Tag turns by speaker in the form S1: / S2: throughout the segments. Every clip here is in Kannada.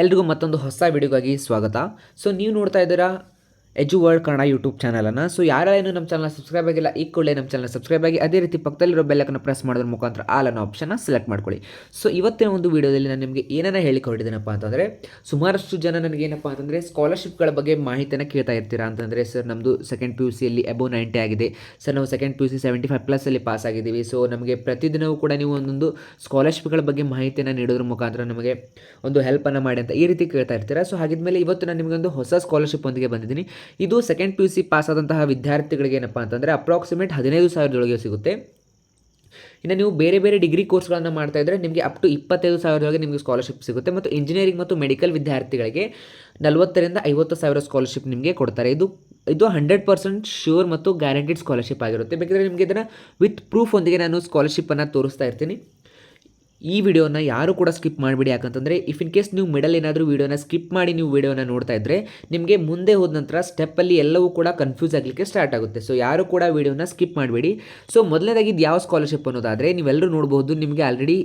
S1: ಎಲ್ರಿಗೂ ಮತ್ತೊಂದು ಹೊಸ ವಿಡಿಯೋಗಾಗಿ ಸ್ವಾಗತ. ಸೊ ನೀವು ನೋಡ್ತಾ ಇದ್ದೀರಾ ಎಜು ವರ್ಲ್ಡ್ ಕನ್ನಡ ಯೂಟ್ಯೂಬ್ ಚಾನಲನ್ನು. ಸೊ ಯಾರೇನು ನಮ್ಮ ಚಾನಲ್ ಸಬ್ಸ್ಕ್ರೈಬ್ ಆಗಿಲ್ಲ, ಈ ಕೂಡಲೇ ನಮ್ಮ ಚಾನಲ್ ಸಬ್ಸ್ಕ್ರೈಬ್ ಆಗಿ, ಅದೇ ರೀತಿ ಪಕ್ಕದಲ್ಲಿರೋ ಬೆಲ್ಲಕ್ಕನ್ನು ಪ್ರೆಸ್ ಮಾಡೋದ್ರ ಮುಖಾಂತರ ಆಲ್ ಅನ್ನೋ ಆಪ್ಷನ್ನ ಸೆಲೆಕ್ಟ್ ಮಾಡ್ಕೊಳ್ಳಿ. ಸೊ ಇವತ್ತಿನ ಒಂದು ವಿಡಿಯೋದಲ್ಲಿ ನಾನು ನಿಮಗೆ ಏನನ್ನ ಹೇಳಿಕೊಟ್ಟಿದ್ದೀನಪ್ಪ ಅಂತಂದರೆ, ಸುಮಾರಷ್ಟು ಜನ ನನಗೇನಪ್ಪ ಅಂತಂದರೆ ಸ್ಕಾಲರ್ಶಿಪ್ಗಳ ಬಗ್ಗೆ ಮಾಹಿತಿಯನ್ನು ಕೇಳ್ತಾ ಇರ್ತೀರಾ ಅಂತಂದರೆ ಸರ್ ನಮ್ಮದು ಸೆಕೆಂಡ್ ಪಿ ಯು ಸಿಯಲ್ಲಿ ಅಬೋ ನೈಂಟಿ ಆಗಿದೆ. ಸರ್ ನಾವು second P U C seventy five ಪ್ಲಸ್ಸಲ್ಲಿ pass ಆಗಿದ್ದೀವಿ. ಸೊ ನಮಗೆ ಪ್ರತಿದಿನವೂ ಕೂಡ ನೀವು ಒಂದೊಂದು ಸ್ಕಾಲರ್ಶಿಪ್ಗಳ ಬಗ್ಗೆ ಮಾಹಿತಿಯನ್ನು ನೀಡೋದ್ರ ಮುಖಾಂತರ ನಮಗೆ ಒಂದು ಹೆಲ್ಪನ್ನು ಮಾಡಿ ಅಂತ ಈ ರೀತಿ ಕೇಳ್ತಾ ಇರ್ತೀರಾ. ಸೊ ಹಾಗಿದ್ಮೇಲೆ ಇವತ್ತು ನಾನು ನಿಮಗೊಂದು ಹೊಸ ಸ್ಕಾಲರ್ಶಿಪ್ ಒಂದಿಗೆ ಬಂದಿದ್ದೀನಿ. ಇದು second P U C pass ಆದಂತಹ ವಿದ್ಯಾರ್ಥಿಗಳಿಗೆ ಏನಪ್ಪ ಅಂತಂದರೆ ಅಪ್ರಾಕ್ಸಿಮೇಟ್ ಹದಿನೈದು ಸಾವಿರದೊಳಗೆ ಸಿಗುತ್ತೆ. ಇನ್ನು ನೀವು ಬೇರೆ ಬೇರೆ ಡಿಗ್ರಿ ಕೋರ್ಸ್ಗಳನ್ನು ಮಾಡ್ತಾ ಇದ್ದರೆ ನಿಮಗೆ ಅಪ್ ಟು ಇಪ್ಪತ್ತೈದು ಸಾವಿರದೊಳಗೆ ನಿಮಗೆ ಸ್ಕಾಲರ್ಶಿಪ್ ಸಿಗುತ್ತೆ ಮತ್ತು ಇಂಜಿನಿಯರಿಂಗ್ ಮತ್ತು ಮೆಡಿಕಲ್ ವಿದ್ಯಾರ್ಥಿಗಳಿಗೆ ನಲವತ್ತರಿಂದ ಐವತ್ತು ಸಾವಿರ ಸ್ಕಾಲರ್ಶಿಪ್ ನಿಮಗೆ ಕೊಡ್ತಾರೆ. ಇದು ಇದು ಹಂಡ್ರೆಡ್ ಪರ್ಸೆಂಟ್ ಶ್ಯೂರ್ ಮತ್ತು ಗ್ಯಾರಂಟಿಡ್ ಸ್ಕಾಲರ್ಶಿಪ್ ಆಗಿರುತ್ತೆ. ಬೇಕಿದ್ರೆ ನಿಮಗೆ ಇದನ್ನು ವಿತ್ ಪ್ರೂಫ್ ಒಂದಿಗೆ ನಾನು ಸ್ಕಾಲರ್ಶಿಪ್ಪನ್ನು ತೋರಿಸ್ತಾ ಇರ್ತೀನಿ. ಈ ವಿಡಿಯೋನ ಯಾರು ಕೂಡ ಸ್ಕಿಪ್ ಮಾಡಿಬಿಡಿ. ಯಾಕಂತಂದರೆ ಇಫ್ ಇನ್ ಕೇಸ್ ನೀವು ಮಿಡಲ್ ಏನಾದರೂ ವೀಡಿಯೋನ ಸ್ಕಿಪ್ ಮಾಡಿ ನೀವು ವಿಡಿಯೋನ ನೋಡ್ತಾ ಇದ್ದರೆ ನಿಮಗೆ ಮುಂದೆ ಹೋದ ನಂತರ ಸ್ಟೆಪ್ಪಲ್ಲಿ ಎಲ್ಲವೂ ಕೂಡ ಕನ್ಫ್ಯೂಸ್ ಆಗಲಿಕ್ಕೆ ಸ್ಟಾರ್ಟ್ ಆಗುತ್ತೆ. ಸೊ ಯಾರು ಕೂಡ ವಿಡಿಯೋನ ಸ್ಕಿಪ್ ಮಾಡಬೇಡಿ. ಸೊ ಮೊದಲನೇದಾಗಿ ಇದು ಯಾವ ಸ್ಕಾಲರ್ಶಿಪ್ ಅನ್ನೋದಾದರೆ, ನೀವೆಲ್ಲರೂ ನೋಡ್ಬೋದು ನಿಮಗೆ ಆಲ್ರೆಡಿ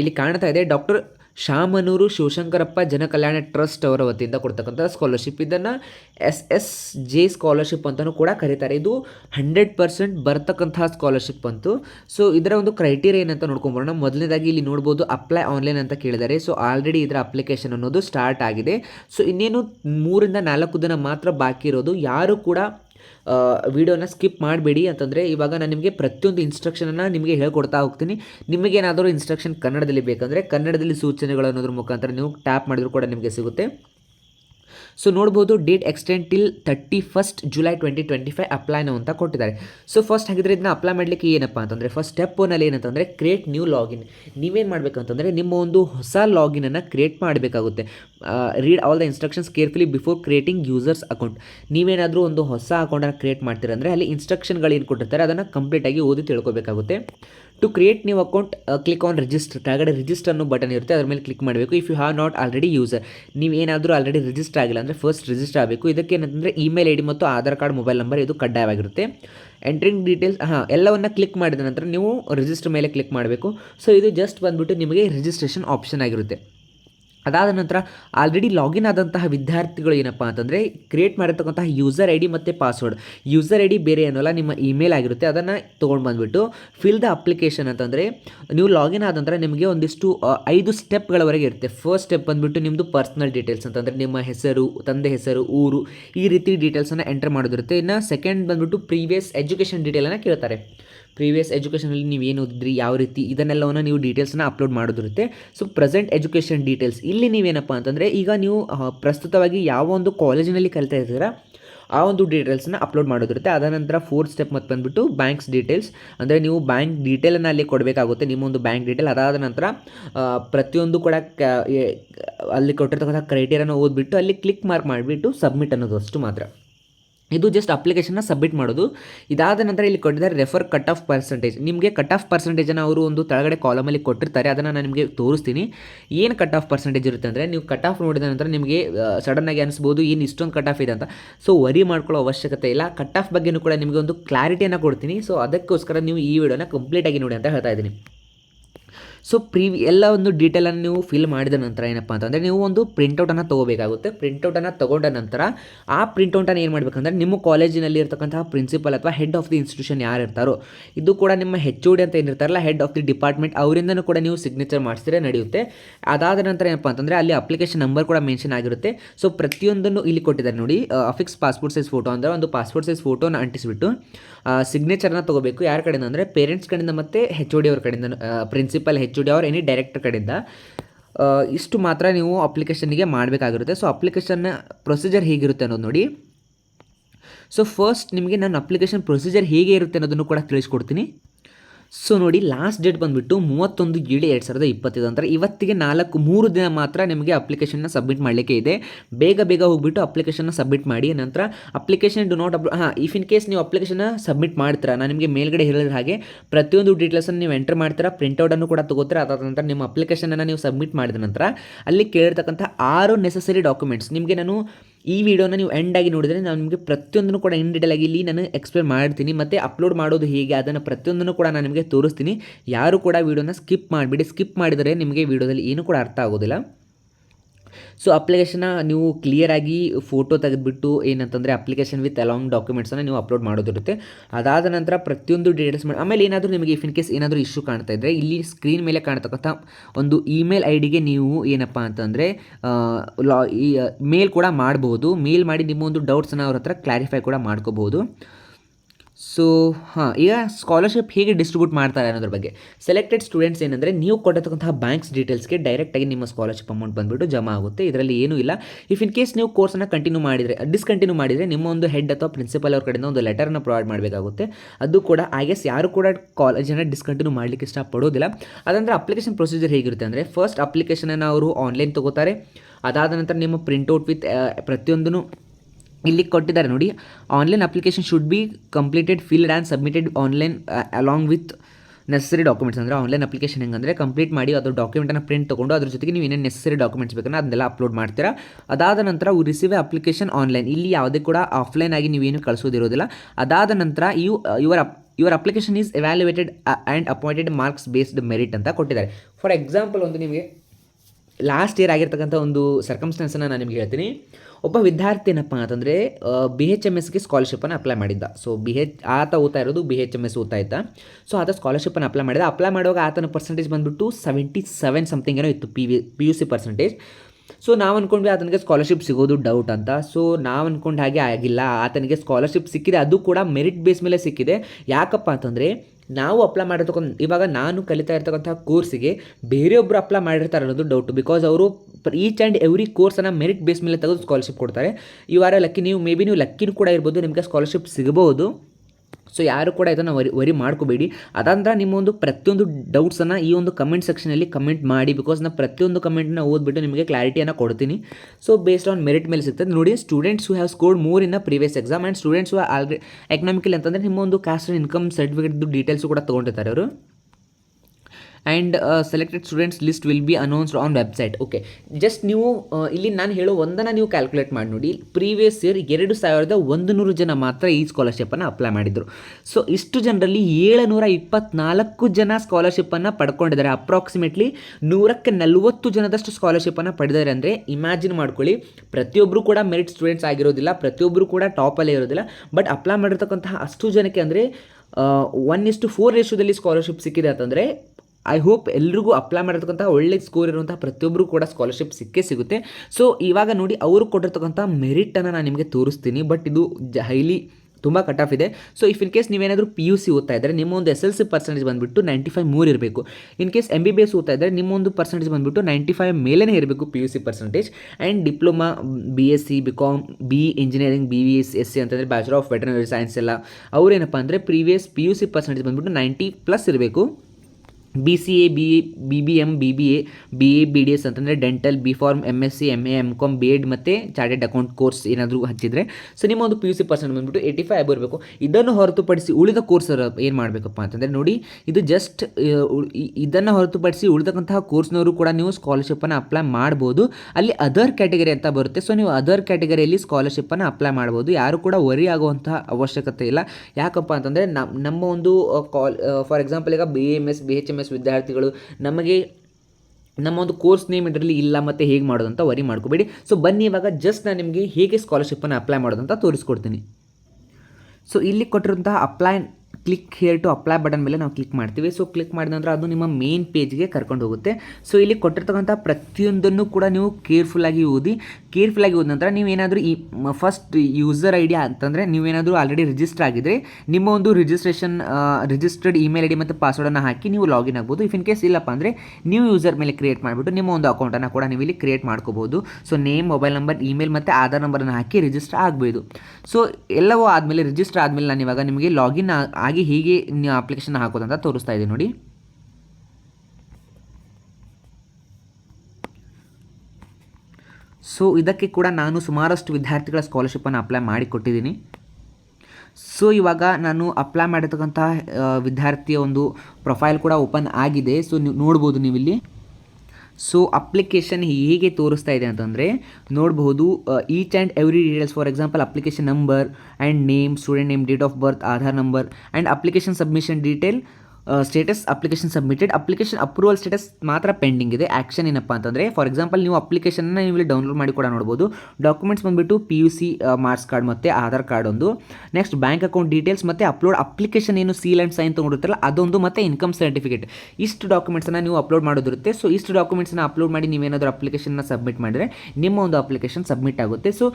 S1: ಇಲ್ಲಿ ಕಾಣ್ತಾ ಇದೆ ಡಾಕ್ಟರ್ ಶಾಮನೂರು ಶಿವಶಂಕರಪ್ಪ ಜನಕಲ್ಯಾಣ ಟ್ರಸ್ಟ್ ಅವರ ವತಿಯಿಂದ ಕೊಡ್ತಕ್ಕಂಥ ಸ್ಕಾಲರ್ಶಿಪ್ ಇದನ್ನು ಎಸ್ ಎಸ್ ಜೆ ಸ್ಕಾಲರ್ಶಿಪ್ ಅಂತಲೂ ಕೂಡ ಕರೀತಾರೆ. ಇದು ಹಂಡ್ರೆಡ್ ಪರ್ಸೆಂಟ್ ಬರ್ತಕ್ಕಂತಹ ಸ್ಕಾಲರ್ಶಿಪ್ ಅಂತು. ಸೊ ಇದರ ಒಂದು ಕ್ರೈಟೀರಿಯಾ ಏನಂತ ನೋಡ್ಕೊಂಬರೋಣ. ಮೊದಲನೇದಾಗಿ ಇಲ್ಲಿ ನೋಡ್ಬೋದು ಅಪ್ಲೈ ಆನ್ಲೈನ್ ಅಂತ ಕೇಳಿದ್ದಾರೆ. ಸೊ ಆಲ್ರೆಡಿ ಇದರ ಅಪ್ಲಿಕೇಶನ್ ಅನ್ನೋದು ಸ್ಟಾರ್ಟ್ ಆಗಿದೆ. ಸೊ ಇನ್ನೇನು ಮೂರಿಂದ ನಾಲ್ಕು ದಿನ ಮಾತ್ರ ಬಾಕಿ ಇರೋದು. ಯಾರು ಕೂಡ ವಿಡಿಯೋನ ಸ್ಕಿಪ್ ಮಾಡಬೇಡಿ ಅಂತಂದರೆ ಇವಾಗ ನಾನು ನಿಮಗೆ ಪ್ರತಿಯೊಂದು ಇನ್ಸ್ಟ್ರಕ್ಷನನ್ನು ನಿಮಗೆ ಹೇಳ್ಕೊಡ್ತಾ ಹೋಗ್ತೀನಿ. ನಿಮಗೇನಾದರೂ ಇನ್ಸ್ಟ್ರಕ್ಷನ್ ಕನ್ನಡದಲ್ಲಿ ಬೇಕಂದರೆ ಕನ್ನಡದಲ್ಲಿ ಸೂಚನೆಗಳು ಅನ್ನೋದ್ರ ಮುಖಾಂತರ ನೀವು ಟ್ಯಾಪ್ ಮಾಡಿದ್ರು ಕೂಡ ನಿಮಗೆ ಸಿಗುತ್ತೆ. ಸೊ ನೋಡ್ಬೋದು date extend till thirty first July twenty twenty five ಅಪ್ಲೈನು ಅಂತ ಕೊಟ್ಟಿದ್ದಾರೆ. ಸೊ ಫಸ್ಟ್ ಹಾಗಿದ್ರೆ ಇದನ್ನ ಅಪ್ಲೈ ಮಾಡಲಿಕ್ಕೆ ಏನಪ್ಪ ಅಂತಂದರೆ ಫಸ್ಟ್ ಸ್ಟೆಪ್ ಒನಲ್ಲಿ ಏನಂತಂದರೆ ಕ್ರಿಯೇಟ್ ನ್ಯೂ ಲಾಗಿನ್ ನೀವೇನು ಮಾಡಬೇಕಂತಂದರೆ, ನಿಮ್ಮ ಒಂದು ಹೊಸ ಲಾಗಿನನ್ನು ಕ್ರಿಯೇಟ್ ಮಾಡಬೇಕಾಗುತ್ತೆ. Read all the instructions carefully before creating users account ನೀವೇನಾದರೂ ಒಂದು ಹೊಸ ಅಕೌಂಟನ್ನು ಕ್ರಿಯೇಟ್ ಮಾಡ್ತೀರಂದರೆ ಅಲ್ಲಿ ಇನ್ಸ್ಟ್ರಕ್ಷನ್ಗಳು ಏನು ಕೊಟ್ಟಿರ್ತಾರೆ, ಅದನ್ನು ಕಂಪ್ಲೀಟಾಗಿ ಓದಿ ತಿಳ್ಕೊಬೇಕಾಗುತ್ತೆ. To create new account click on register ಕೆಳಗಡೆ ರಿಜಿಸ್ಟರ್ ಅನ್ನೋ ಬಟನ್ ಇರುತ್ತೆ, ಅದ್ರ ಮೇಲೆ ಕ್ಲಿಕ್ ಮಾಡಬೇಕು. If you have not already user ನೀವು ಏನಾದರೂ ಆಲ್ರೆಡಿ ರಿಜಿಸ್ಟರ್ ಆಗಿಲ್ಲ ಅಂದರೆ ಫಸ್ಟ್ ರಿಜಿಸ್ಟರ್ ಆಗಬೇಕು. ಇದಕ್ಕೆ ಏನಂತಂದರೆ ಇಮೇಲ್ ಐ ಡಿ ಮತ್ತು ಆಧಾರ್ ಕಾರ್ಡ್ ಮೊಬೈಲ್ ನಂಬರ್ ಇದು ಕಡ್ಡಾಯವಾಗಿರುತ್ತೆ. ಎಂಟ್ರಿಂಗ್ ಡೀಟೇಲ್ಸ್ ಹಾಂ, ಎಲ್ಲವನ್ನು ಕ್ಲಿಕ್ ಮಾಡಿದ ನಂತರ ನೀವು ರಿಜಿಸ್ಟರ್ ಮೇಲೆ ಕ್ಲಿಕ್ ಮಾಡಬೇಕು. ಸೊ ಇದು ಜಸ್ಟ್ ಬಂದುಬಿಟ್ಟು ನಿಮಗೆ ರಿಜಿಸ್ಟ್ರೇಷನ್ ಆಪ್ಷನ್ ಆಗಿರುತ್ತೆ. ಅದಾದ ನಂತರ ಆಲ್ರೆಡಿ ಲಾಗಿನ್ ಆದಂತಹ ವಿದ್ಯಾರ್ಥಿಗಳು ಏನಪ್ಪ ಅಂತಂದರೆ ಕ್ರಿಯೇಟ್ ಮಾಡಿರ್ತಕ್ಕಂತಹ ಯೂಸರ್ ಐ ಡಿ ಮತ್ತು ಪಾಸ್ವರ್ಡ್ ಯೂಸರ್ ಐ ಡಿ ಬೇರೆ ಏನಲ್ಲ ನಿಮ್ಮ ಇಮೇಲ್ ಆಗಿರುತ್ತೆ. ಅದನ್ನು ತೊಗೊಂಡು ಬಂದುಬಿಟ್ಟು ಫಿಲ್ ದ ಅಪ್ಲಿಕೇಶನ್ ಅಂತಂದರೆ ನೀವು ಲಾಗಿನ್ ಆದ ನಿಮಗೆ ಒಂದಿಷ್ಟು ಐದು ಸ್ಟೆಪ್ಗಳವರೆಗೆ ಇರುತ್ತೆ. ಫಸ್ಟ್ ಸ್ಟೆಪ್ ಬಂದುಬಿಟ್ಟು ನಿಮ್ಮದು ಪರ್ಸ್ನಲ್ ಡೀಟೇಲ್ಸ್ ಅಂತಂದರೆ ನಿಮ್ಮ ಹೆಸರು, ತಂದೆ ಹೆಸರು, ಊರು, ಈ ರೀತಿ ಡೀಟೇಲ್ಸನ್ನು ಎಂಟರ್ ಮಾಡೋದಿರುತ್ತೆ. ಇನ್ನು ಸೆಕೆಂಡ್ ಬಂದುಬಿಟ್ಟು ಪ್ರೀವಿಯಸ್ ಎಜುಕೇಷನ್ ಡೀಟೇಲನ್ನು ಕೇಳ್ತಾರೆ. ಪ್ರೀವಿಯಸ್ ಎಜುಕೇಷನಲ್ಲಿ ನೀವು ಏನು ಓದಿದ್ರಿ, ಯಾವ ರೀತಿ, ಇದನ್ನೆಲ್ಲವನ್ನು ನೀವು ಡೀಟೇಲ್ಸ್ನ ಅಪ್ಲೋಡ್ ಮಾಡೋದಿರುತ್ತೆ. ಸೊ ಪ್ರೆಸೆಂಟ್ ಎಜುಕೇಷನ್ ಡೀಟೇಲ್ಸ್ ಇಲ್ಲಿ ನೀವೇನಪ್ಪ ಅಂತಂದರೆ, ಈಗ ನೀವು ಪ್ರಸ್ತುತವಾಗಿ ಯಾವ ಒಂದು ಕಾಲೇಜಿನಲ್ಲಿ ಕಲಿತಾ ಇದ್ದೀರಾ, ಆ ಒಂದು ಡೀಟೇಲ್ಸ್ನ ಅಪ್ಲೋಡ್ ಮಾಡೋದಿರುತ್ತೆ. ಅದ ನಂತರ ಫೋರ್ತ್ ಸ್ಟೆಪ್ ಮತ್ತು ಬಂದುಬಿಟ್ಟು ಬ್ಯಾಂಕ್ಸ್ ಡೀಟೇಲ್ಸ್ ಅಂದರೆ ನೀವು ಬ್ಯಾಂಕ್ ಡೀಟೇಲನ್ನು ಅಲ್ಲಿ ಕೊಡಬೇಕಾಗುತ್ತೆ, ನಿಮ್ಮ ಒಂದು ಬ್ಯಾಂಕ್ ಡೀಟೇಲ್ ಅದಾದ ನಂತರ ಪ್ರತಿಯೊಂದು ಕೂಡ ಅಲ್ಲಿ ಕೊಟ್ಟಿರ್ತಕ್ಕಂಥ ಕ್ರೈಟೇರಿಯಾನ ಓದ್ಬಿಟ್ಟು ಅಲ್ಲಿ ಕ್ಲಿಕ್ ಮಾರ್ಕ್ ಮಾಡಿಬಿಟ್ಟು ಸಬ್ಮಿಟ್ ಅನ್ನೋದು ಅಷ್ಟು ಮಾತ್ರ. ಇದು ಜಸ್ಟ್ ಅಪ್ಲಿಕೇಶನ್ನ ಸಬ್ಮಿಟ್ ಮಾಡೋದು. ಇದಾದ ನಂತರ ಇಲ್ಲಿ ಕೊಟ್ಟಿದ್ದಾರೆ ರೆಫರ್ ಕಟ್ ಆಫ್ ಪರ್ಸೆಂಟೇಜ್ ನಿಮಗೆ ಕಟ್ ಆಫ್ ಪರ್ಸೆಂಟೇಜನ್ನು ಅವರು ಒಂದು ಕೆಳಗಡೆ ಕಾಲಮಲ್ಲಿ ಕೊಟ್ಟಿರ್ತಾರೆ, ಅದನ್ನು ನಾನು ನಿಮಗೆ ತೋರಿಸ್ತೀನಿ. ಏನು ಕಟ್ ಆಫ್ ಪರ್ಸೆಂಟೇಜ್ ಇರುತ್ತೆ ಅಂದರೆ, ನೀವು ಕಟ್ ಆಫ್ ನೋಡಿದ ನಂತರ ನಿಮಗೆ ಸಡನ್ನಾಗಿ ಅನಿಸ್ಬೋದು, ಏನು ಇಷ್ಟೊಂದು ಕಟ್ ಆಫ್ ಇದೆ ಅಂತ. ಸೊ ವರಿ ಮಾಡ್ಕೊಳ್ಳೋ ಅವಶ್ಯಕತೆ ಇಲ್ಲ. ಕಟ್ ಆಫ್ ಬಗ್ಗೆಯೂ ಕೂಡ ನಿಮಗೆ ಒಂದು ಕ್ಲಾರಿಟಿಯನ್ನು ಕೊಡ್ತೀನಿ. ಸೊ ಅದಕ್ಕೋಸ್ಕರ ನೀವು ಈ ವಿಡಿಯೋನ ಕಂಪ್ಲೀಟಾಗಿ ನೋಡಿ ಅಂತ ಹೇಳ್ತಾ ಇದ್ದೀನಿ. ಸೊ ಪ್ರೀವಿ ಎಲ್ಲ ಒಂದು ಡೀಟೇಲನ್ನು ನೀವು ಫಿಲ್ ಮಾಡಿದ ನಂತರ ಏನಪ್ಪ ಅಂತಂದರೆ ನೀವು ಒಂದು ಪ್ರಿಂಟೌಟನ್ನು ತೊಗೋಬೇಕಾಗುತ್ತೆ. ಪ್ರಿಂಟೌಟನ್ನು ತೊಗೊಂಡ ನಂತರ ಆ ಪ್ರಿಂಟೌಟನ್ನು ಏನು ಮಾಡಬೇಕಂದ್ರೆ, ನಿಮ್ಮ ಕಾಲೇಜಿನಲ್ಲಿ ಇರತಕ್ಕಂತಹ ಪ್ರಿನ್ಸಿಪಲ್ ಅಥವಾ ಹೆಡ್ ಆಫ್ ದಿ ಇನ್ಸ್ಟಿಟ್ಯೂಷನ್ ಯಾರು ಇರ್ತಾರೋ, ಇದು ಕೂಡ ನಿಮ್ಮ ಹೆಚ್ ಒ ಡಿ ಅಂತ ಏನಿರ್ತಾರಲ್ಲ ಹೆಡ್ ಆಫ್ ದಿ ಡಿಪಾರ್ಟ್ಮೆಂಟ್ ಅವರಿಂದನೂ ಕೂಡ ನೀವು ಸಿಗ್ನೇಚರ್ ಮಾಡಿಸಿದ್ರೆ ನಡೆಯುತ್ತೆ. ಅದಾದ ನಂತರ ಏನಪ್ಪ ಅಂತಂದರೆ, ಅಲ್ಲಿ ಅಪ್ಲಿಕೇಶನ್ ನಂಬರ್ ಕೂಡ ಮೆನ್ಷನ್ ಆಗಿರುತ್ತೆ. ಸೊ ಪ್ರತಿಯೊಂದನ್ನು ಇಲ್ಲಿ ಕೊಟ್ಟಿದ್ದಾರೆ ನೋಡಿ. ಅಫಿಕ್ಸ್ ಪಾಸ್ಪೋರ್ಟ್ ಸೈಜ್ ಫೋಟೋ ಅಂದರೆ ಒಂದು ಪಾಸ್ಪೋರ್ಟ್ ಸೈಜ್ ಫೋಟೋನ ಅಂಟಿಸಿಬಿಟ್ಟು ಸಿಗ್ನೇಚರ್ನ ತೊಗೋಬೇಕು. ಯಾರ ಕಡೆಯಿಂದ ಅಂದರೆ ಪೇರೆಂಟ್ಸ್ ಕಡೆಯಿಂದ ಮತ್ತು ಹೆಚ್ ಒ ಡಿ ಅವ್ರ ಕಡೆಯಿಂದ ಪ್ರಿನ್ಸಿಪಲ್ ಹೆಚ್ ಒ ಡಿ ಅವ್ರ ಎನಿ ಡೈರೆಕ್ಟರ್ ಕಡೆಯಿಂದ ಇಷ್ಟು ಮಾತ್ರ ನೀವು ಅಪ್ಲಿಕೇಶನ್ಗೆ ಮಾಡಬೇಕಾಗಿರುತ್ತೆ. ಸೊ ಅಪ್ಲಿಕೇಶನ್ನ ಪ್ರೊಸೀಜರ್ ಹೇಗಿರುತ್ತೆ ಅನ್ನೋದು ನೋಡಿ. ಸೊ ಫಸ್ಟ್ ನಿಮಗೆ ನಾನು ಅಪ್ಲಿಕೇಶನ್ ಪ್ರೊಸೀಜರ್ ಹೇಗೆ ಇರುತ್ತೆ ಅನ್ನೋದನ್ನು ಕೂಡ ತಿಳಿಸ್ಕೊಡ್ತೀನಿ. ಸೊ ನೋಡಿ ಲಾಸ್ಟ್ ಡೇಟ್ ಬಂದುಬಿಟ್ಟು ಮೂವತ್ತೊಂದು ಏಳು ಎರಡು ಸಾವಿರದ ಇಪ್ಪತ್ತೈದು ಅಂತಾರೆ. ಇವತ್ತಿಗೆ ನಾಲ್ಕು, ಮೂರು ದಿನ ಮಾತ್ರ ನಿಮಗೆ ಅಪ್ಲಿಕೇಶನ್ನ ಸಬ್ಮಿಟ್ ಮಾಡಲಿಕ್ಕೆ ಇದೆ. ಬೇಗ ಬೇಗ ಹೋಗ್ಬಿಟ್ಟು ಅಪ್ಲಿಕೇಶನ್ನ ಸಬ್ಮಿಟ್ ಮಾಡಿ. ನಂತರ ಅಪ್ಲಿಕೇಶನ್ ಡು ನಾಟ್ ಅಪ್ ಹಾಂ ಇಫ್ ಇನ್ ಕೇಸ್ ನೀವು ಅಪ್ಲಿಕೇಶನ್ನ ಸಬ್ಮಿಟ್ ಮಾಡ್ತೀರಾ, ನಾನು ನಿಮಗೆ ಮೇಲ್ಗಡೆ ಹೇಳಿದ ಹಾಗೆ ಪ್ರತಿಯೊಂದು ಡೀಟೇಲ್ಸನ್ನು ನೀವು ಎಂಟರ್ ಮಾಡ್ತೀರಾ ಪ್ರಿಂಟೌಟನ್ನು ಕೂಡ ತಗೋತೀರಾ, ಅದಾದ ನಂತರ ನಿಮ್ಮ ಅಪ್ಲಿಕೇಶನನ್ನು ನೀವು ಸಬ್ಮಿಟ್ ಮಾಡಿದ ನಂತರ ಅಲ್ಲಿ ಕೇಳಿರ್ತಕ್ಕಂಥ ಆರು ನೆಸಸರಿ ಡಾಕ್ಯುಮೆಂಟ್ಸ್ ನಿಮಗೆ ನಾನು ಈ ವಿಡಿಯೋನ ನೀವು ಎಂಡಾಗಿ ನೋಡಿದರೆ ನಾನು ನಿಮಗೆ ಪ್ರತಿಯೊಂದನ್ನು ಕೂಡ ಇನ್ ಆಗಿ ಇಲ್ಲಿ ನಾನು ಎಕ್ಸ್ಪ್ಲೇನ್ ಮಾಡ್ತೀನಿ. ಮತ್ತು ಅಪ್ಲೋಡ್ ಮಾಡೋದು ಹೇಗೆ ಅದನ್ನು ಪ್ರತಿಯೊಂದನ್ನು ಕೂಡ ನಾನು ನಿಮಗೆ ತೋರಿಸ್ತೀನಿ. ಯಾರು ಕೂಡ ವಿಡಿಯೋನ ಸ್ಕಿಪ್ ಮಾಡಿಬಿಡಿ. ಸ್ಕಿಪ್ ಮಾಡಿದರೆ ನಿಮಗೆ ವಿಡಿಯೋದಲ್ಲಿ ಏನೂ ಕೂಡ ಅರ್ಥ ಆಗೋದಿಲ್ಲ. ಸೊ ಅಪ್ಲಿಕೇಶನ್ನ ನೀವು ಕ್ಲಿಯರಾಗಿ ಫೋಟೋ ತೆಗೆದುಬಿಟ್ಟು ಏನಂತಂದರೆ ಅಪ್ಲಿಕೇಶನ್ ವಿತ್ ಅಲಾಂಗ್ ಡಾಕ್ಯುಮೆಂಟ್ಸನ್ನು ನೀವು ಅಪ್ಲೋಡ್ ಮಾಡೋದಿರುತ್ತೆ. ಅದಾದ ನಂತರ ಪ್ರತಿಯೊಂದು ಡೀಟೇಲ್ಸ್ ಮಾಡಿ ಆಮೇಲೆ ಏನಾದರೂ ನಿಮಗೆ ಇಫ್ ಇನ್ ಕೇಸ್ ಏನಾದರೂ ಇಶ್ಯೂ ಕಾಣ್ತಾ ಇದ್ದರೆ ಇಲ್ಲಿ ಸ್ಕ್ರೀನ್ ಮೇಲೆ ಕಾಣ್ತಕ್ಕಂಥ ಒಂದು ಇಮೇಲ್ ಐ ಡಿಗೆ ನೀವು ಏನಪ್ಪ ಅಂತಂದರೆ ಲಾ ಮೇಲ್ ಕೂಡ ಮಾಡ್ಬೋದು. ಮೇಲ್ ಮಾಡಿ ನಿಮ್ಮ ಒಂದು ಡೌಟ್ಸನ್ನು ಅವ್ರ ಹತ್ರ ಕ್ಲಾರಿಫೈ ಕೂಡ ಮಾಡ್ಕೋಬೋದು ಸೊ ಹಾಂ, ಈಗ ಸ್ಕಾಲರ್ಶಿಪ್ ಹೇಗೆ ಡಿಸ್ಟ್ರಿಬ್ಯೂಟ್ ಮಾಡ್ತಾರೆ ಅನ್ನೋದ್ರ ಬಗ್ಗೆ. ಸೆಲೆಕ್ಟೆಡ್ ಸ್ಟೂಡೆಂಟ್ಸ್ ಏನಂದರೆ ನೀವು ಕೊಟ್ಟಿರ್ತಕ್ಕಂತಹ ಬ್ಯಾಂಕ್ಸ್ ಡೀಟೇಲ್ಸ್ಗೆ ಡೈರೆಕ್ಟಾಗಿ ನಿಮ್ಮ ಸ್ಕಾಲರ್ಶಿಪ್ ಅಮೌಂಟ್ ಬಂದುಬಿಟ್ಟು ಜಮಾ ಆಗುತ್ತೆ. ಇದರಲ್ಲಿ ಏನೂ ಇಲ್ಲ. ಇಫ್ ಇನ್ ಕೇಸ್ ನೀವು ಕೋರ್ಸನ್ನು ಕಂಟಿನ್ಯೂ ಮಾಡಿದರೆ ಡಿಸ್ಕಂಟಿನ್ಯೂ ಮಾಡಿದರೆ ನಿಮ್ಮ ಒಂದು ಹೆಡ್ ಅಥವಾ ಪ್ರಿನ್ಸಿಪಲ್ ಅವ್ರ ಕಡೆಯಿಂದ ಒಂದು ಲೆಟರ್ನ ಪ್ರೊವೈಡ್ ಮಾಡಬೇಕಾಗುತ್ತೆ. ಅದು ಕೂಡ ಐ ಗೆಸ್ ಯಾರು ಕೂಡ ಕಾಲೇಜನ್ನು ಡಿಸ್ಕಂಟಿನ್ಯೂ ಮಾಡಲಿಕ್ಕೆ ಇಷ್ಟಪಡೋದಿಲ್ಲ. ಅದಂದರೆ ಅಪ್ಲಿಕೇಶನ್ ಪ್ರೊಸೀಜರ್ ಹೇಗಿರುತ್ತೆ ಅಂದರೆ ಫಸ್ಟ್ ಅಪ್ಲಿಕೇಶನನ್ನು ಅವರು ಆನ್ಲೈನ್ ತೊಗೋತಾರೆ. ಅದಾದ ನಂತರ ನಿಮ್ಮ ಪ್ರಿಂಟ್ಔಟ್ ವಿತ್ ಪ್ರತಿಯೊಂದೂ ಇಲ್ಲಿ ಕೊಟ್ಟಿದ್ದಾರೆ ನೋಡಿ. Online application should be completed filled and submitted online along with necessary documents ಅಂದರೆ ಆನ್ಲೈನ್ ಅಪ್ಲಿಕೇಶನ್ ಹೆಂಗಂದರೆ ಕಂಪ್ಲೀಟ್ ಮಾಡಿ ಅದು ಡಾಕ್ಯುಮೆಂಟನ್ನು ಪ್ರಿಂಟ್ ತೊಗೊಂಡು ಅದ್ರ ಜೊತೆಗೆ ನೀವು ಏನೇನು ನೆಸಸರಿ ಡಾಕ್ಯುಮೆಂಟ್ಸ್ ಬೇಕನ್ನ ಅದನ್ನೆಲ್ಲ ಅಪ್ಲೋಡ್ ಮಾಡ್ತೀರಾ. ಅದಾದ ನಂತರ ರಿಸೀವ್ ಅಪ್ಲಿಕೇಶನ್ ಆನ್ಲೈನ್ ಇಲ್ಲಿ ಯಾವುದೇ ಕೂಡ ಆಫ್ಲೈನ್ ಆಗಿ ನೀವೇನು ಕಳಿಸೋದಿರೋದಿಲ್ಲ. ಅದಾದ ನಂತರ you your your application is evaluated and appointed marks based merit ಅಂತ ಕೊಟ್ಟಿದ್ದಾರೆ. ಫಾರ್ ಎಕ್ಸಾಂಪಲ್ ಒಂದು ನಿಮಗೆ ಲಾಸ್ಟ್ ಇಯರ್ ಆಗಿರ್ತಕ್ಕಂಥ ಒಂದು ಸರ್ಕಮ್ಸ್ಟೆನ್ಸನ್ನು ನಾನು ನಿಮ್ಗೆ ಹೇಳ್ತೀನಿ. ಒಬ್ಬ ವಿದ್ಯಾರ್ಥಿ ಏನಪ್ಪ ಅಂತಂದರೆ ಬಿ ಎಚ್ ಎಂ ಎಸ್ಗೆ ಸ್ಕಾಲರ್ಶಿಪ್ಪನ್ನು ಅಪ್ಲೈ ಮಾಡಿದ್ದ. ಸೊ ಬಿ ಎಚ್ ಆತ ಓದ್ತಾ ಇರೋದು ಬಿ ಎಚ್ ಎಂ ಎಸ್ ಓದ್ತಾ ಇದ್ದ. ಸೊ ಆತ ಸ್ಕಾಲರ್ಶಿಪ್ಪನ್ನು ಅಪ್ಲೈ ಮಾಡಿದ. ಅಪ್ಲೈ ಮಾಡುವಾಗ ಆತನ ಪರ್ಸೆಂಟೇಜ್ ಬಂದುಬಿಟ್ಟು ಸೆವೆಂಟಿ ಸೆವೆನ್ ಸಮಥಿಂಗ್ ಏನೋ ಇತ್ತು P V P U C percentage so ನಾವು ಅಂದ್ಕೊಂಡ್ವಿ ಆತನಿಗೆ ಸ್ಕಾಲರ್ಶಿಪ್ ಸಿಗೋದು ಡೌಟ್ ಅಂತ. ಸೊ ನಾವು ಅಂದ್ಕೊಂಡು ಹಾಗೆ ಆಗಿಲ್ಲ. ಆತನಿಗೆ ಸ್ಕಾಲರ್ಶಿಪ್ ಸಿಕ್ಕಿದೆ. ಅದು ಕೂಡ ಮೆರಿಟ್ ಬೇಸ್ ಮೇಲೆ ಸಿಕ್ಕಿದೆ. ಯಾಕಪ್ಪ ಅಂತಂದರೆ ನಾವು ಅಪ್ಲೈ ಮಾಡಿರ್ತಕ್ಕಂಥ, ಇವಾಗ ನಾನು ಕಲಿತಾ ಇರ್ತಕ್ಕಂಥ ಕೋರ್ಸಿಗೆ ಬೇರೆಯೊಬ್ಬರು ಅಪ್ಲೈ ಮಾಡಿರ್ತಾರೆ ಅನ್ನೋದು ಡೌಟ್ ಬಿಕಾಸ್ ಅವರು ಈಚ್ ಆ್ಯಂಡ್ ಎವ್ರಿ ಕೋರ್ಸನ್ನು ಮೆರಿಟ್ ಬೇಸ್ ಮೇಲೆ ತೆಗೆದು ಸ್ಕಾಲರ್ಶಿಪ್ ಕೊಡ್ತಾರೆ. ಈ ವಾರ ಲಕ್ಕಿ ನೀವು ಮೇ ಬಿ ನೀವು ಲಕ್ಕಿನೂ ಕೂಡ ಇರ್ಬೋದು, ನಿಮಗೆ ಸ್ಕಾಲರ್ಶಿಪ್ ಸಿಗಬಹುದು. ಸೊ ಯಾರು ಕೂಡ ಇದನ್ನು ವರಿ ವರಿ ಮಾಡ್ಕೋಬೇಡಿ. ಅದಂದ್ರೆ ನಿಮ್ಮ ಒಂದು ಪ್ರತಿಯೊಂದು ಡೌಟ್ಸನ್ನು ಈ ಒಂದು ಕಮೆಂಟ್ ಸೆಕ್ಷನಲ್ಲಿ ಕಮೆಂಟ್ ಮಾಡಿ ಬಿಕಾಸ್ ನಾನು ಪ್ರತಿಯೊಂದು ಕಮೆಂಟ್ನ ಓದ್ಬಿಟ್ಟು ನಿಮಗೆ ಕ್ಲಾರಿಟಿಯನ್ನು ಕೊಡ್ತೀನಿ. ಸೊ ಬೇಸ್ಡ್ ಆನ್ ಮೆರಿಟ್ ಮೇಲೆ ಸಿಗ್ತದೆ. ನೋಡಿ students who have scored more in previous exam and students who already economical ಅಂತಂದರೆ ನಿಮ್ಮ ಒಂದು ಕಾಸ್ಟ್ ಇನ್ಕಮ್ ಸರ್ಟಿಫಿಕೇಟ್ದು ಡೀಟೇಲ್ಸು ಕೂಡ ತೊಗೊಂಡಿರ್ತಾರೆ ಅವರು. And selected students list will be announced on website okay just ನೀವು uh, ಇಲ್ಲಿ ನಾನು ಹೇಳೋ ಒಂದನ್ನು ನೀವು ಕ್ಯಾಲ್ಕುಲೇಟ್ ಮಾಡಿ ನೋಡಿ. ಪ್ರೀವಿಯಸ್ ಇಯರ್ ಎರಡು ಸಾವಿರದ ಒಂದು ನೂರು ಜನ ಮಾತ್ರ ಈ ಸ್ಕಾಲರ್ಶಿಪ್ಪನ್ನು ಅಪ್ಲೈ ಮಾಡಿದರು. ಸೊ ಇಷ್ಟು ಜನರಲ್ಲಿ ಏಳುನೂರ ಇಪ್ಪತ್ನಾಲ್ಕು ಜನ ಸ್ಕಾಲರ್ಶಿಪ್ಪನ್ನು ಪಡ್ಕೊಂಡಿದ್ದಾರೆ. ಅಪ್ರಾಕ್ಸಿಮೇಟ್ಲಿ ನೂರಕ್ಕೆ ನಲವತ್ತು ಜನದಷ್ಟು ಸ್ಕಾಲರ್ಶಿಪ್ಪನ್ನು ಪಡೆದಿದ್ದಾರೆ ಅಂದರೆ ಇಮ್ಯಾಜಿನ್ ಮಾಡ್ಕೊಳ್ಳಿ. ಪ್ರತಿಯೊಬ್ಬರು ಕೂಡ ಮೆರಿಟ್ ಸ್ಟೂಡೆಂಟ್ಸ್ ಆಗಿರೋದಿಲ್ಲ ಪ್ರತಿಯೊಬ್ಬರು ಕೂಡ ಟಾಪಲ್ಲೇ ಇರೋದಿಲ್ಲ. ಬಟ್ ಅಪ್ಲೈ ಮಾಡಿರ್ತಕ್ಕಂತಹ ಅಷ್ಟು ಜನಕ್ಕೆ ಅಂದರೆ ಒನ್ ಇಷ್ಟು ಫೋರ್ ರೇಷೋದಲ್ಲಿ ಸ್ಕಾಲರ್ಶಿಪ್ ಸಿಕ್ಕಿದೆ ಅಂತಂದರೆ ಐ ಹೋಪ್ ಎಲ್ರಿಗೂ ಅಪ್ಲೈ ಮಾಡಿರ್ತಕ್ಕಂಥ ಒಳ್ಳೆ ಸ್ಕೋರ್ ಇರುವಂಥ ಪ್ರತಿಯೊಬ್ಬರು ಕೂಡ ಸ್ಕಾಲರ್ಶಿಪ್ ಸಿಕ್ಕೇ ಸಿಗುತ್ತೆ. ಸೊ ಇವಾಗ ನೋಡಿ ಅವರು ಕೊಟ್ಟಿರ್ತಕ್ಕಂಥ ಮೆರಿಟನ್ನು ನಾನು ನಿಮಗೆ ತೋರಿಸ್ತೀನಿ. ಬಟ್ ಇದು ಜ ಹೈಲಿ ತುಂಬ ಕಟ್ ಆಫ್ ಇದೆ. ಸೊ ಇಫ್ ಇನ್ ಕೇಸ್ ನೀವೇನಾದರೂ ಪಿ ಯು ಸಿ ಓದ್ತಾ ಇದ್ದರೆ ನಿಮ್ಮ ಒಂದು ಎಸ್ ಎಲ್ ಸಿ ಪರ್ಸೆಂಟೇಜ್ ಬಂದುಬಿಟ್ಟು ನೈಂಟಿ ಫೈವ್ ಮೂರು ಇರಬೇಕು. In case M B B S ಓದ್ತಾ ಇದ್ದರೆ ನಿಮ್ಮ ಒಂದು ಪರ್ಸೆಂಟೇಜ್ ಬಂದುಬಿಟ್ಟು ನೈಂಟಿ ಫೈವ್ ಮೇಲೇ ಇರಬೇಕು P U C percentage and diploma B S C B com B engineering B V S S C ಅಂತಂದರೆ ಬ್ಯಾಚುಲರ್ ಆಫ್ ವೆಟರ್ನರಿ ಸೈನ್ಸ್ ಎಲ್ಲ. ಅವರೇನಪ್ಪ ಅಂದರೆ previous P U C percentage ಬಂದುಬಿಟ್ಟು ನೈಂಟಿ ಪ್ಲಸ್ ಇರಬೇಕು. B C A B B B M B B A B A B D S ಅಂತಂದರೆ dental B pharm M S C M A M com B ed ಮತ್ತು ಚಾರ್ಟೆಡ್ ಅಕೌಂಟ್ ಕೋರ್ಸ್ ಏನಾದರೂ ಹಚ್ಚಿದರೆ. ಸೊ ನಿಮ್ಮ ಒಂದು ಪಿ ಯು ಸಿ ಪರ್ಸೆಂಟ್ ಬಂದುಬಿಟ್ಟು ಏಯ್ಟಿ ಫೈವ್ ಬರಬೇಕು. ಇದನ್ನು ಹೊರತುಪಡಿಸಿ ಉಳಿದ ಕೋರ್ಸ್ ಏನು ಮಾಡಬೇಕಪ್ಪ ಅಂತಂದರೆ ನೋಡಿ, ಇದು ಜಸ್ಟ್ ಇದನ್ನು ಹೊರತುಪಡಿಸಿ ಉಳಿದಕ್ಕಂತಹ ಕೋರ್ಸ್ನವರು ಕೂಡ ನೀವು ಸ್ಕಾಲರ್ಶಿಪ್ಪನ್ನು ಅಪ್ಲೈ ಮಾಡ್ಬೋದು. ಅಲ್ಲಿ ಅದರ್ ಕ್ಯಾಟಗರಿ ಅಂತ ಬರುತ್ತೆ. ಸೊ ನೀವು ಅದರ್ ಕ್ಯಾಟಗರಿಯಲ್ಲಿ ಸ್ಕಾಲರ್ಶಿಪ್ಪನ್ನು ಅಪ್ಲೈ ಮಾಡ್ಬೋದು. ಯಾರು ಕೂಡ ವರಿ ಆಗುವಂತಹ ಅವಶ್ಯಕತೆ ಇಲ್ಲ. ಯಾಕಪ್ಪ ಅಂತಂದರೆ ನಮ್ಮ ಒಂದು ಕಾಲ್ ಫಾರ್ ಎಕ್ಸಾಂಪಲ್ ಈಗ B M S B H M S ವಿದ್ಯಾರ್ಥಿಗಳು ನಮಗೆ ನಮ್ಮ ಒಂದು ಕೋರ್ಸ್ ನೇಮ್ ಇದರಲ್ಲಿ ಇಲ್ಲ ಮತ್ತು ಹೇಗೆ ಮಾಡೋದು ಅಂತ ವರಿ ಮಾಡ್ಕೋಬೇಡಿ. ಸೊ ಬನ್ನಿ ಇವಾಗ ಜಸ್ಟ್ ನಾನು ನಿಮಗೆ ಹೇಗೆ ಸ್ಕಾಲರ್ಶಿಪ್ಪನ್ನು ಅಪ್ಲೈ ಮಾಡೋದು ಅಂತ ತೋರಿಸ್ಕೊಡ್ತೀನಿ. ಸೊ ಇಲ್ಲಿ ಕೊಟ್ಟಿರುವಂತಹ apply click here to apply button ಮೇಲೆ ನಾವು ಕ್ಲಿಕ್ ಮಾಡ್ತೀವಿ. ಸೊ ಕ್ಲಿಕ್ ಮಾಡಿದ ನಂತರ ಅದು ನಿಮ್ಮ ಮೇನ್ ಪೇಜ್ಗೆ ಕರ್ಕೊಂಡು ಹೋಗುತ್ತೆ. ಸೊ ಇಲ್ಲಿ ಕೊಟ್ಟಿರ್ತಕ್ಕಂಥ ಪ್ರತಿಯೊಂದನ್ನು ಕೂಡ ನೀವು ಕೇರ್ಫುಲ್ಲಾಗಿ ಓದಿ ಕೇರ್ಫುಲ್ಲಾಗಿ ಓದ ನಂತರ ನೀವೇನಾದರೂ ಈ ಫಸ್ಟ್ ಯೂಸರ್ ಐ ಡಿ ಅಂತಂದರೆ ನೀವೇನಾದರೂ ಆಲ್ರೆಡಿ ರಿಜಿಸ್ಟರ್ ಆಗಿದ್ದರೆ ನಿಮ್ಮ ಒಂದು registration registered email I D ಮತ್ತು ಪಾಸ್ವರ್ಡನ್ನು ಹಾಕಿ ನೀವು ಲಾಗಿನ್ ಆಗ್ಬೋದು. ಇಫ್ ಇನ್ ಕೇಸ್ ಇಲ್ಲಪ್ಪ ಅಂದರೆ ನ್ಯೂ ಯೂಸರ್ ಮೇಲೆ ಕ್ರಿಯೇಟ್ ಮಾಡಿಬಿಟ್ಟು ನಿಮ್ಮ ಒಂದು ಅಕೌಂಟನ್ನು ಕೂಡ ನೀವು ಇಲ್ಲಿ ಕ್ರಿಯೇಟ್ ಮಾಡ್ಕೋಬೋದು so name mobile number email ಮತ್ತು ಆಧಾರ್ ನಂಬರನ್ನು ಹಾಕಿ ರಿಜಿಸ್ಟರ್ ಆಗ್ಬೋದು. ಸೊ ಎಲ್ಲವೂ ಆದಮೇಲೆ ರಿಜಿಸ್ಟರ್ ಆದಮೇಲೆ ನಾನು ಇವಾಗ ನಿಮಗೆ ಲಾಗಿನ್ ಆಗಿ ಹೀಗೆ ನೀವು ಅಪ್ಲಿಕೇಶನ್ ಹಾಕೋದಂತ ತೋರಿಸ್ತಾ ಇದೆ ನೋಡಿ. ಸೊ ಇದಕ್ಕೆ ಕೂಡ ನಾನು ಸುಮಾರಷ್ಟು ವಿದ್ಯಾರ್ಥಿಗಳ ಸ್ಕಾಲರ್ಶಿಪ್ಪನ್ನು ಅಪ್ಲೈ ಮಾಡಿ ಕೊಟ್ಟಿದ್ದೀನಿ ಸೊ ಇವಾಗ ನಾನು ಅಪ್ಲೈ ಮಾಡಿರ್ತಕ್ಕಂಥ ವಿದ್ಯಾರ್ಥಿಯ ಒಂದು ಪ್ರೊಫೈಲ್ ಕೂಡ ಓಪನ್ ಆಗಿದೆ. ಸೊ ನೀವು ನೋಡ್ಬೋದು ನೀವಿಲ್ಲಿ. ಸೊ ಅಪ್ಲಿಕೇಶನ್ ಹೇಗೆ ತೋರಿಸ್ತಾ ಇದೆ ಅಂತಂದರೆ, ನೋಡಬಹುದು each and every details for example application number and name student name date of birth Aadhaar number and application submission detail status application submitted application approval status ಮಾತ್ರ ಪೆಂಡಿಂಗ್ ಇದೆ. ಆ್ಯಕ್ಷನ್ ಏನಪ್ಪ ಅಂತಂದರೆ ಫಾರ್ ಎಕ್ಸಾಂಪಲ್ ನೀವು ಅಪ್ಲಿಕೇಶನ್ನ ನೀವು ಡೌನ್ಲೋಡ್ ಮಾಡಿ ಕೂಡ ನೋಡ್ಬೋದು. ಡಾಕ್ಯುಮೆಂಟ್ಸ್ ಬಂದುಬಿಟ್ಟು P U C marks card ಮತ್ತು ಆಧಾರ್ ಕಾರ್ಡ್ ಒಂದು. ನೆಕ್ಸ್ಟ್ ಬ್ಯಾಂಕ್ ಅಕೌಂಟ್ ಡೀಟೇಲ್ಸ್ ಮತ್ತು ಅಪ್ಲೋಡ್ ಅಪ್ಲಿಕೇಶನ್ ಏನು ಸೀಲ್ ಆ್ಯಂಡ್ ಸೈನ್ ತೊಗೊಂಡಿರ್ತಾರಲ್ಲ, ಅದೊಂದು ಮತ್ತು ಇನ್ಕಮ್ ಸರ್ಟಿಫಿಕೇಟ್ ಇಷ್ಟು ಡಾಕ್ಯುಮೆಂಟ್ಸನ್ನು ನೀವು ಅಪ್ಲೋಡ್ ಮಾಡೋದಿರುತ್ತೆ. ಸೊ ಇಷ್ಟು ಡಾಕ್ಯುಮೆಂಟ್ಸನ್ನು ಅಪ್ಲೋಡ್ ಮಾಡಿ ನೀವೇನಾದರೂ ಅಪ್ಲಿಕೇಶನ್ನ ಸಬ್ಮಿಟ್ ಮಾಡಿದರೆ, ನಿಮ್ಮ ಒಂದು ಅಪ್ಲಿಕೇಶನ್ ಸಬ್ಮಿಟ್ ಆಗುತ್ತೆ. ಸೊ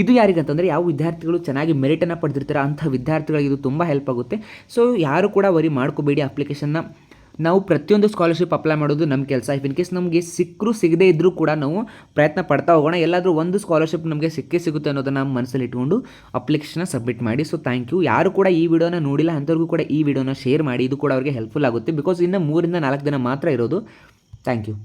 S1: ಇದು ಯಾರಿಗಂತಂದರೆ ಯಾವ ವಿದ್ಯಾರ್ಥಿಗಳು ಚೆನ್ನಾಗಿ ಮೆರಿಟನ್ನು ಪಡೆದಿರ್ತಾರೆ ಅಂಥ ವಿದ್ಯಾರ್ಥಿಗಳಿಗೆ ಇದು ತುಂಬ ಹೆಲ್ಪ್ ಆಗುತ್ತೆ. ಸೊ ಯಾರು ಕೂಡ ವರಿ ಮಾಡ್ಕೋಬೇಡಿ ಅಪ್ಲಿಕೇಶನ್ನ ನಾವು ಪ್ರತಿಯೊಂದು ಸ್ಕಾಲರ್ಶಿಪ್ ಅಪ್ಲೈ ಮಾಡೋದು ನಮ್ಮ ಕೆಲಸ. ಇಫ್ ಇನ್ ಕೇಸ್ ನಮಗೆ ಸಿಕ್ಕರೂ ಸಿಗದೇ ಇದ್ದರೂ ಕೂಡ ನಾವು ಪ್ರಯತ್ನ ಪಡ್ತಾ ಹೋಗೋಣ. ಎಲ್ಲಾದರೂ ಒಂದು ಸ್ಕಾಲರ್ಶಿಪ್ ನಮಗೆ ಸಿಕ್ಕೇ ಸಿಗುತ್ತೆ ಅನ್ನೋದನ್ನು ನಮ್ಮ ಮನಸ್ಸಲ್ಲಿ ಇಟ್ಕೊಂಡು ಅಪ್ಲಿಕೇಶನ್ನ ಸಬ್ಮಿಟ್ ಮಾಡಿ. ಸೊ ಥ್ಯಾಂಕ್ ಯು ಯಾರು ಕೂಡ ಈ ವಿಡಿಯೋನ ನೋಡಿಲ್ಲ, ಅಂಥವ್ರಿಗೂ ಕೂಡ ಈ ವಿಡಿಯೋನ ಶೇರ್ ಮಾಡಿ. ಇದು ಕೂಡ ಅವ್ರಿಗೆ ಹೆಲ್ಪ್ಫುಲ್ ಆಗುತ್ತೆ. ಬಿಕಾಸ್ ಇನ್ನು ಮೂರಿಂದ ನಾಲ್ಕು ದಿನ ಮಾತ್ರ ಇರೋದು. Thank you